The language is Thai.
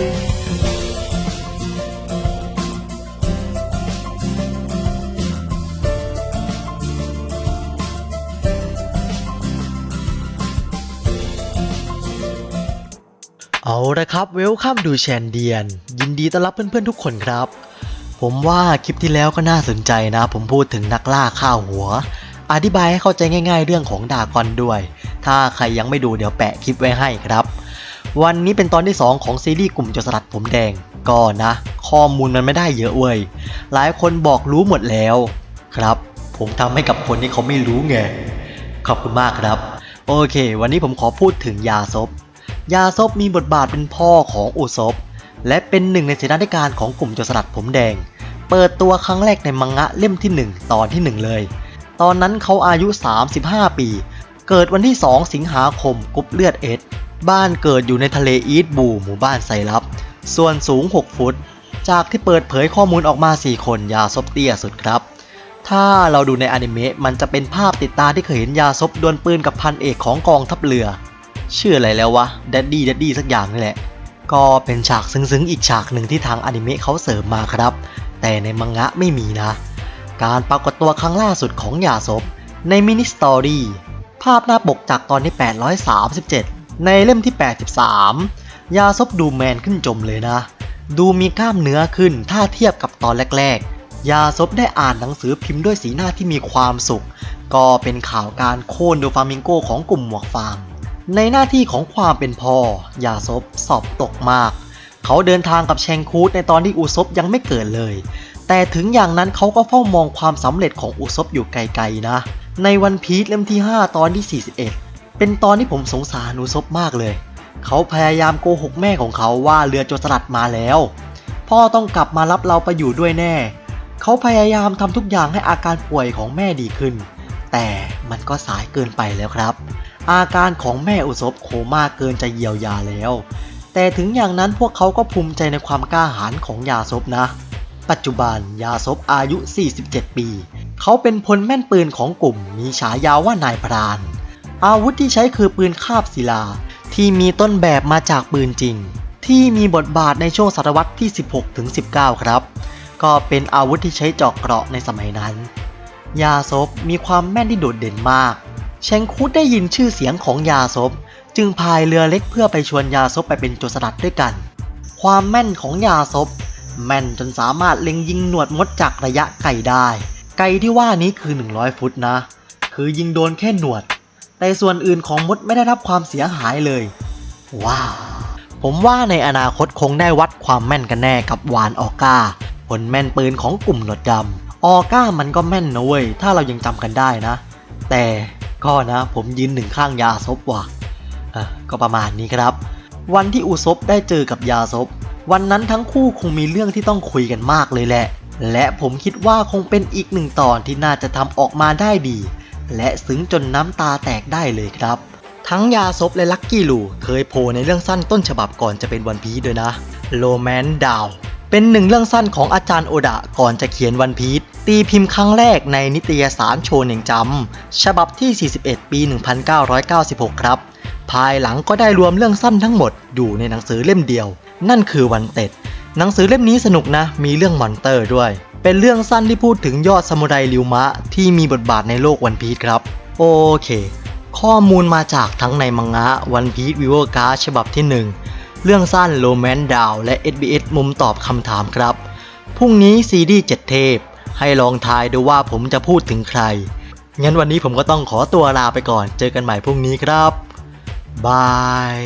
เอาละครับเวลคัมดูแชนเดียน ยินดีต้อนรับเพื่อนๆทุกคนครับ ผมว่าคลิปที่แล้วก็น่าสนใจนะ ผมพูดถึงนักล่าข้าวหัว อธิบายให้เข้าใจง่าย ๆ เรื่องของดากอนด้วย ถ้าใครยังไม่ดูเดี๋ยวแปะคลิปไว้ให้ครับ วันนี้เป็นตอนที่ 2 ของซีรีส์กลุ่มจสลัดผมแดง ก็นะ ข้อมูลมันไม่ได้เยอะเว้ย หลายคนบอกรู้หมดแล้ว ครับ ผมทำให้กับคนที่เขาไม่รู้ไง ขอบคุณมากครับ โอเค วันนี้ผมขอพูดถึงยาซบ ยาซบมีบทบาทเป็นพ่อของอุซบ และเป็นหนึ่งในเสนาธิการของกลุ่มจสลัดผมแดง เปิดตัวครั้งแรกในมังงะเล่มที่ 1 ตอนที่ 1 เลย ตอนนั้นเขาอายุ 35 ปี เกิดวันที่ 2 สิงหาคมกรุ๊ปเลือดเอส บ้านเกิดอยู่ในทะเลอีทบูหมู่บ้านไซรับ ส่วนสูง 6 ฟุต จากที่เปิดเผยข้อมูลออกมา 4 คนยาซบเตี้ยสุดครับ ถ้าเราดูในอนิเมะมันจะเป็นภาพติดตาที่เคยเห็นยาซบดวลปืนกับพันเอกของกองทัพเรือ ชื่ออะไรแล้ววะแดดดี้แดดดี้สักอย่างนี่แหละ ก็เป็นฉากซึ้งๆอีกฉากหนึ่งที่ทางอนิเมะเขาเสริมมาครับ แต่ในมังงะไม่มีนะ การปรากฏตัวครั้งล่าสุดของยาซบในมินิสตอรี่ภาพหน้าปกจากตอนที่ 837 ในเล่มที่ 83 ยาซบดูแมนขึ้นจมเลยนะ ดูมีกล้ามเนื้อขึ้นถ้าเทียบกับตอนแรกๆ ยาซบได้อ่านหนังสือพิมพ์ด้วยสีหน้าที่มีความสุข ก็เป็นข่าวการโค่นโดฟามิงโกของกลุ่มหมวกฟางในหน้าที่ของความเป็นพ่อ ยาซบสอบตกมาก เขาเดินทางกับแชงคูดในตอนที่อุซบยังไม่เกิดเลย แต่ถึงอย่างนั้นเขาก็เฝ้ามองความสำเร็จของอุซบอยู่ไกลๆนะ ในวันพีชเล่มที่ 5 ตอนที่ 41 เป็นตอนที่ผมสงสารอุซบมากเลย เขาพยายามโกหกแม่ของเขาว่าเรือโจรสลัดมาแล้ว พ่อต้องกลับมารับเราไปอยู่ด้วยแน่ เขาพยายามทำทุกอย่างให้อาการป่วยของแม่ดีขึ้น แต่มันก็สายเกินไปแล้วครับ อาการของแม่อุศบโคม่าเกินจะเยียวยาแล้ว แต่ถึงอย่างนั้นพวกเขาก็ภูมิใจในความกล้าหาญของยาซบนะ ปัจจุบันยาซบอายุ 47 ปี เขาเป็นพลแม่นปืนของกลุ่มมีฉายาว่านายพราน อาวุธที่ใช้คือปืนคาบศิลา ที่มีต้นแบบมาจากปืนจริง ที่มีบทบาทในช่วงศตวรรษที่ 16ถึง19ครับ ก็เป็นอาวุธที่ใช้เจาะเกราะในสมัยนั้น ยาซบมีความแม่นที่โดดเด่นมาก เชงคุดได้ยินชื่อเสียงของยาซบจึงพายเรือเล็กเพื่อไปชวนยาซบไปเป็นโจรสลัดด้วยกัน ความแม่นของยาซบแม่นจนสามารถเล็งยิงหนวดมดจากระยะไกลได้ ไกลที่ว่านี้คือ 100 ฟุตนะ คือยิงโดนแค่หนวด แต่ส่วนอื่นของมดไม่ได้รับความเสียหายเลย ว้าว ผมว่าในอนาคตคงได้วัดความแม่นกันแน่กับวานออก้าผลแม่นปืนของกลุ่มหนวดดำออก้ามันก็แม่นนะเว้ย ถ้าเรายังจำกันได้นะ แต่ก็นะผมยืนหนึ่งข้างยาซบว่ะอะก็ประมาณนี้ครับ วันที่อุซบได้เจอกับยาซบวันนั้นทั้งคู่คงมีเรื่องที่ต้องคุยกันมากเลยแหละ และผมคิดว่าคงเป็นอีกหนึ่งตอนที่น่าจะทำออกมาได้ดี และซึ้งจนน้ำตาแตกได้เลยครับ ทั้งยาซบและลักกี้ลูเคยโผล่ในเรื่องสั้นต้นฉบับก่อนจะเป็นวันพีด้วยนะโ o แมนดาวเป็นหนึ่งเรื่องสั้นของอาจารย์โอดะก่อนจะเขียนวันพีชตีพิมพ์ครั้งแรกในนิตยสารโชเนงจำฉบับที่ 41 ปี 1996 ครับ ภายหลังก็ได้รวมเรื่องสั้นทั้งหมดอยู่ในหนังสือเล่มเดียว นั่นคือวันเต็ด หนังสือเล่มนี้สนุกนะ มีเรื่องมอนเตอร์ด้วย เป็นเรื่องสั้นที่พูดถึงยอดซามูไรริวมะที่มีบทบาทในโลกวันพีชครับ โอเค ข้อมูลมาจากทั้งในมังงะวันพีชวิวการ์ฉบับที่ 1 เรื่องสั้นโ o แมนดาวและ SBS มุมตอบคำถามครับ พรุ่งนี้ซีดีเจ็ดเทปให้ลองทายดูว่าผมจะพูดถึงใคร งั้นวันนี้ผมก็ต้องขอตัวลาไปก่อน เจอกันใหม่พรุ่งนี้ครับบาย